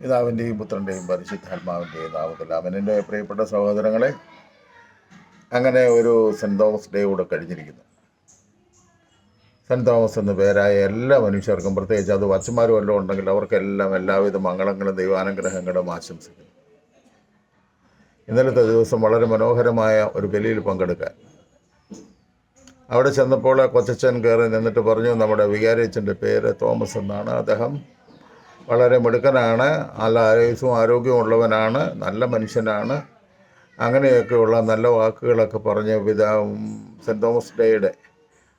പിതാവിന്റെയും പുത്രന്റെയും പരിശുദ്ധാത്മാവിന്റെയും നാമത്തിൽ എന്റെ പ്രിയപ്പെട്ട സഹോദരങ്ങളെ അങ്ങനെ ഒരു സെന്റ് തോമസ് ഡേ കൂടെ കഴിഞ്ഞിരിക്കുന്നു. സെന്റ് തോമസ് എന്ന പേരായ എല്ലാ മനുഷ്യർക്കും പ്രത്യേകിച്ച് അത് വച്ചന്മാരും എല്ലാം ഉണ്ടെങ്കിൽ അവർക്കെല്ലാം എല്ലാവിധ മംഗളങ്ങളും ദൈവാനുഗ്രഹങ്ങളും ആശംസിക്കുന്നു. ഇന്നലത്തെ ദിവസം വളരെ മനോഹരമായ ഒരു ബലിയിൽ പങ്കെടുക്കാൻ. അവിടെ ചെന്നപ്പോൾ കൊച്ചച്ഛൻ കയറി നിന്നിട്ട് പറഞ്ഞു നമ്മുടെ വികാരിയച്ഛന്റെ പേര് തോമസ് എന്നാണ്. അദ്ദേഹം വളരെ മിടുക്കനാണ് നല്ല ആയുസ്സും ആരോഗ്യമുള്ളവനാണ് നല്ല മനുഷ്യനാണ്. അങ്ങനെയൊക്കെയുള്ള നല്ല വാക്കുകളൊക്കെ പറഞ്ഞ് പിതാ സെന്റ് തോമസ് ഡേയുടെ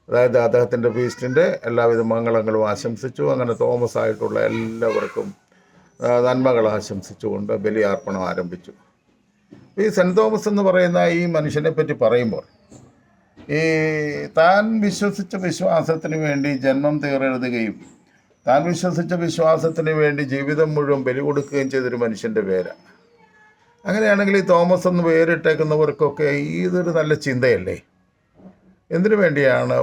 അതായത് അദ്ദേഹത്തിന്റെ ഫീസ്റ്റിന്റെ എല്ലാവിധ മംഗളങ്ങളും ആശംസിച്ചു. അങ്ങനെ തോമസ് ആയിട്ടുള്ള എല്ലാവർക്കും നന്മകൾ ആശംസിച്ചുകൊണ്ട് ബലിയാർപ്പണം ആരംഭിച്ചു. ഈ സെന്റ് തോമസ് എന്ന് പറയുന്ന ഈ മനുഷ്യനെ പറ്റി പറയുമ്പോൾ ഈ താൻ വിശ്വസിച്ച വിശ്വാസത്തിന് വേണ്ടി ജന്മം തീരെഴുതുകയും താൻ വിശ്വസിച്ച വിശ്വാസത്തിന് വേണ്ടി ജീവിതം മുഴുവൻ ബലി കൊടുക്കുകയും ചെയ്തൊരു മനുഷ്യന്റെ പേരാണ് അങ്ങനെയാണെങ്കിൽ ഈ തോമസ് എന്ന് പേരിട്ടേക്കുന്നവർക്കൊക്കെ ഇതൊരു നല്ല ചിന്തയല്ലേ? എന്തിനു വേണ്ടിയാണ്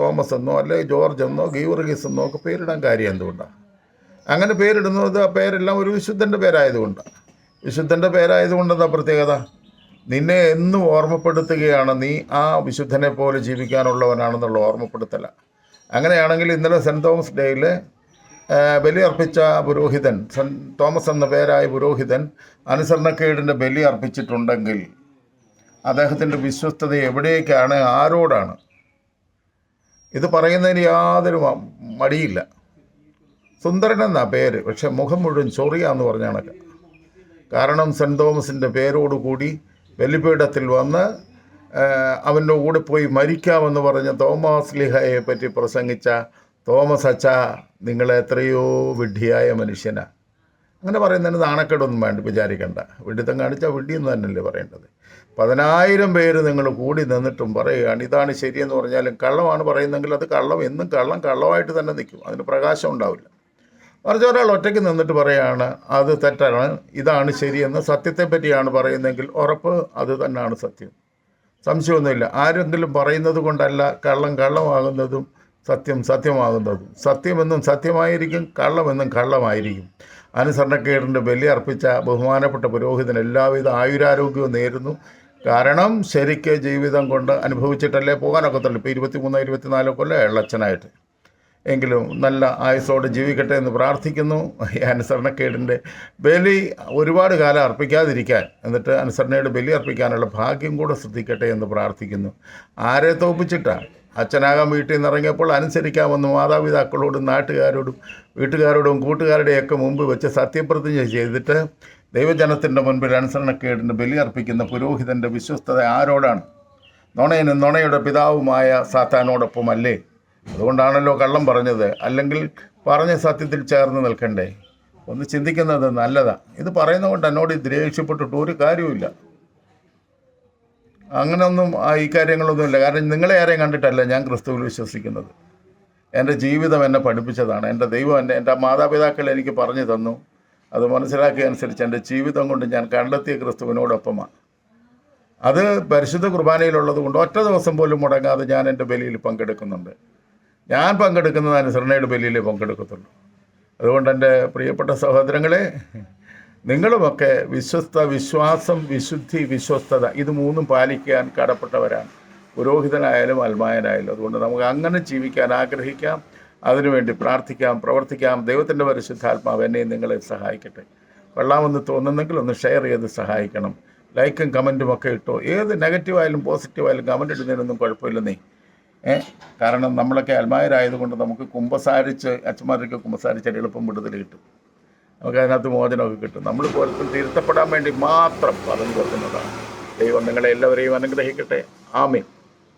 തോമസ് എന്നോ അല്ലെ ജോർജ് എന്നോ ഗീവർഗീസ് എന്നോ ഒക്കെ പേരിടാൻ കാര്യം എന്തുകൊണ്ടാണ് അങ്ങനെ പേരിടുന്നത് ആ പേരെല്ലാം ഒരു വിശുദ്ധന്റെ പേരായതുകൊണ്ടാണ് വിശുദ്ധന്റെ പേരായതുകൊണ്ടെന്താ പ്രത്യേകത? നിന്നെ എന്നും ഓർമ്മപ്പെടുത്തുകയാണ് നീ ആ വിശുദ്ധനെ പോലെ ജീവിക്കാനുള്ളവനാണെന്നുള്ള ഓർമ്മപ്പെടുത്തല. അങ്ങനെയാണെങ്കിൽ ഇന്നലെ സെന്റ് തോമസ് ഡേയിൽ ബലി അർപ്പിച്ച പുരോഹിതൻ സൻ തോമസ് എന്ന പേരായ പുരോഹിതൻ അനുസരണക്കേടിന്റെ ബലി അർപ്പിച്ചിട്ടുണ്ടെങ്കിൽ അദ്ദേഹത്തിന്റെ വിശ്വസ്തത എവിടേക്കാണ് ആരോടാണ്? ഇത് പറയുന്നതിന് യാതൊരു മടിയില്ല. സുന്ദരൻ എന്നാ പേര് പക്ഷെ മുഖം മുഴുവൻ ചൊറിയാന്ന് പറഞ്ഞ കണക്ക്. കാരണം സെന്റ് തോമസിന്റെ പേരോടുകൂടി ബലിപീഠത്തിൽ വന്ന് അവന്റെ കൂടെ പോയി മരിക്കാമെന്ന് പറഞ്ഞ തോമസ് ലിഹയെ പറ്റി പ്രസംഗിച്ച തോമസ് അച്ച നിങ്ങൾ എത്രയോ വിഡ്ഢിയായ മനുഷ്യനാ. അങ്ങനെ പറയുന്നതിന് നാണക്കേടൊന്നും വേണ്ട വിചാരിക്കണ്ട. വിഡിത്തം കാണിച്ചാൽ വിഡ്ഢിയെന്ന് തന്നെയല്ലേ പറയേണ്ടത്. പതിനായിരം പേര് നിങ്ങൾ കൂടി നിന്നിട്ടും പറയുകയാണ് ഇതാണ് ശരിയെന്ന് പറഞ്ഞാലും കള്ളമാണ് പറയുന്നതെങ്കിൽ അത് കള്ളം എന്നും കള്ളം കള്ളമായിട്ട് തന്നെ നിൽക്കും. അതിന് പ്രകാശം ഉണ്ടാവില്ല. മറിച്ച് ഒരാൾ ഒറ്റയ്ക്ക് നിന്നിട്ട് പറയുകയാണ് അത് തെറ്റാണ് ഇതാണ് ശരിയെന്ന് സത്യത്തെ പറ്റിയാണ് പറയുന്നതെങ്കിൽ ഉറപ്പ് അത് തന്നെയാണ് സത്യം. സംശയമൊന്നുമില്ല. ആരെങ്കിലും പറയുന്നത് കൊണ്ടല്ല കള്ളം കള്ളമാകുന്നതും സത്യം സത്യമാകുന്നതും. സത്യമെന്നും സത്യമായിരിക്കും കള്ളമെന്നും കള്ളമായിരിക്കും. അനുസരണക്കേടിന്റെ ബലി അർപ്പിച്ച ബഹുമാനപ്പെട്ട പുരോഹിതൻ എല്ലാവിധ ആയുരാരോഗ്യവും നേരുന്നു. കാരണം ശരിക്ക് ജീവിതം കൊണ്ട് അനുഭവിച്ചിട്ടല്ലേ പോകാനൊക്കത്തുള്ളൂ. ഇപ്പോൾ ഇരുപത്തി മൂന്നോ ഇരുപത്തിനാലോ കൊല്ലം എള്ളച്ചനായിട്ട് എങ്കിലും നല്ല ആയുസോടെ ജീവിക്കട്ടെ എന്ന് പ്രാർത്ഥിക്കുന്നു. ഈ അനുസരണക്കേടിന്റെ ബലി ഒരുപാട് കാലം അർപ്പിക്കാതിരിക്കാൻ എന്നിട്ട് അനുസരണയുടെ ബലി അർപ്പിക്കാനുള്ള ഭാഗ്യം കൂടെ ശ്രദ്ധിക്കട്ടെ എന്ന് പ്രാർത്ഥിക്കുന്നു. ആരെ തോപ്പിച്ചിട്ടാണ് അച്ഛനാകാൻ വീട്ടിൽ നിന്ന് ഇറങ്ങിയപ്പോൾ അനുസരിക്കാമെന്ന് മാതാപിതാക്കളോടും നാട്ടുകാരോടും വീട്ടുകാരോടും കൂട്ടുകാരുടെയൊക്കെ മുമ്പ് വെച്ച് സത്യപ്രതിജ്ഞ ചെയ്തിട്ട് ദൈവജനത്തിന്റെ മുൻപിൽ അനുസരണക്കേടിന്റെ ബലി അർപ്പിക്കുന്ന പുരോഹിതന്റെ വിശ്വസ്തത ആരോടാണ്? നുണയനും നുണയുടെ പിതാവുമായ സാത്താനോടൊപ്പമല്ലേ? അതുകൊണ്ടാണല്ലോ കള്ളം പറഞ്ഞത്. അല്ലെങ്കിൽ പറഞ്ഞ സത്യത്തിൽ ചേർന്ന് നിൽക്കണ്ടേ? ഒന്ന് ചിന്തിക്കുന്നത് നല്ലതാണ് ഇത് പറയുന്നതുകൊണ്ട് എന്നോട് ദേഷ്യപ്പെട്ടിട്ട് ഒരു കാര്യവുമില്ല. അങ്ങനെയൊന്നും ഈ കാര്യങ്ങളൊന്നുമില്ല. കാരണം നിങ്ങളെ ആരെയും കണ്ടിട്ടല്ല ഞാൻ ക്രിസ്തുവിൽ വിശ്വസിക്കുന്നത്. എന്റെ ജീവിതം എന്നെ പഠിപ്പിച്ചതാണ്. എന്റെ ദൈവം എന്നെ എന്റെ മാതാപിതാക്കൾ എനിക്ക് പറഞ്ഞു തന്നു. അത് മനസ്സിലാക്കിയ അനുസരിച്ച് എന്റെ ജീവിതം കൊണ്ട് ഞാൻ കണ്ടെത്തിയ ക്രിസ്തുവിനോടൊപ്പമാണ്. അത് പരിശുദ്ധ കുർബാനയിലുള്ളത് കൊണ്ട് ഒറ്റ ദിവസം പോലും മുടങ്ങാതെ ഞാൻ എന്റെ ബലിയിൽ പങ്കെടുക്കുന്നുണ്ട്. ഞാൻ പങ്കെടുക്കുന്നത് അനുസരണയുടെ ബലിയിലേ പങ്കെടുക്കത്തുള്ളൂ. അതുകൊണ്ട് എന്റെ പ്രിയപ്പെട്ട സഹോദരങ്ങളെ നിങ്ങളുമൊക്കെ വിശ്വസ്ത വിശ്വാസം വിശുദ്ധി വിശ്വസ്തത ഇത് മൂന്നും പാലിക്കാൻ കടപ്പെട്ടവരാണ്. പുരോഹിതനായാലും അൽമായനായാലും. അതുകൊണ്ട് നമുക്ക് അങ്ങനെ ജീവിക്കാൻ ആഗ്രഹിക്കാം. അതിനുവേണ്ടി പ്രാർത്ഥിക്കാം പ്രവർത്തിക്കാം. ദൈവത്തിന്റെ പരിശുദ്ധാത്മാവ് എന്നെയും നിങ്ങളെ സഹായിക്കട്ടെ. കൊള്ളാമെന്ന് തോന്നുന്നെങ്കിൽ ഒന്ന് ഷെയർ ചെയ്ത് സഹായിക്കണം. ലൈക്കും കമന്റും ഒക്കെ ഇട്ടോ. ഏത് നെഗറ്റീവായാലും പോസിറ്റീവായാലും കമന്റ് ഇടുന്നതിനൊന്നും കുഴപ്പമില്ലെന്നേ. കാരണം നമ്മളൊക്കെ അൽമായരായതുകൊണ്ട് നമുക്ക് കുമ്പസാരിച്ച് അച്ഛന്മാരൊക്കെ കുമ്പസാരിച്ച് എളുപ്പം വിടുതൽ കിട്ടും. നമുക്ക് അതിനകത്ത് മോചനമൊക്കെ കിട്ടും. നമ്മൾ പോലും തിരുത്തപ്പെടാൻ വേണ്ടി മാത്രം പറഞ്ഞു കൊടുക്കുന്നതാണ്. ദൈവം നിങ്ങളെ എല്ലാവരെയും അനുഗ്രഹിക്കട്ടെ. ആമേ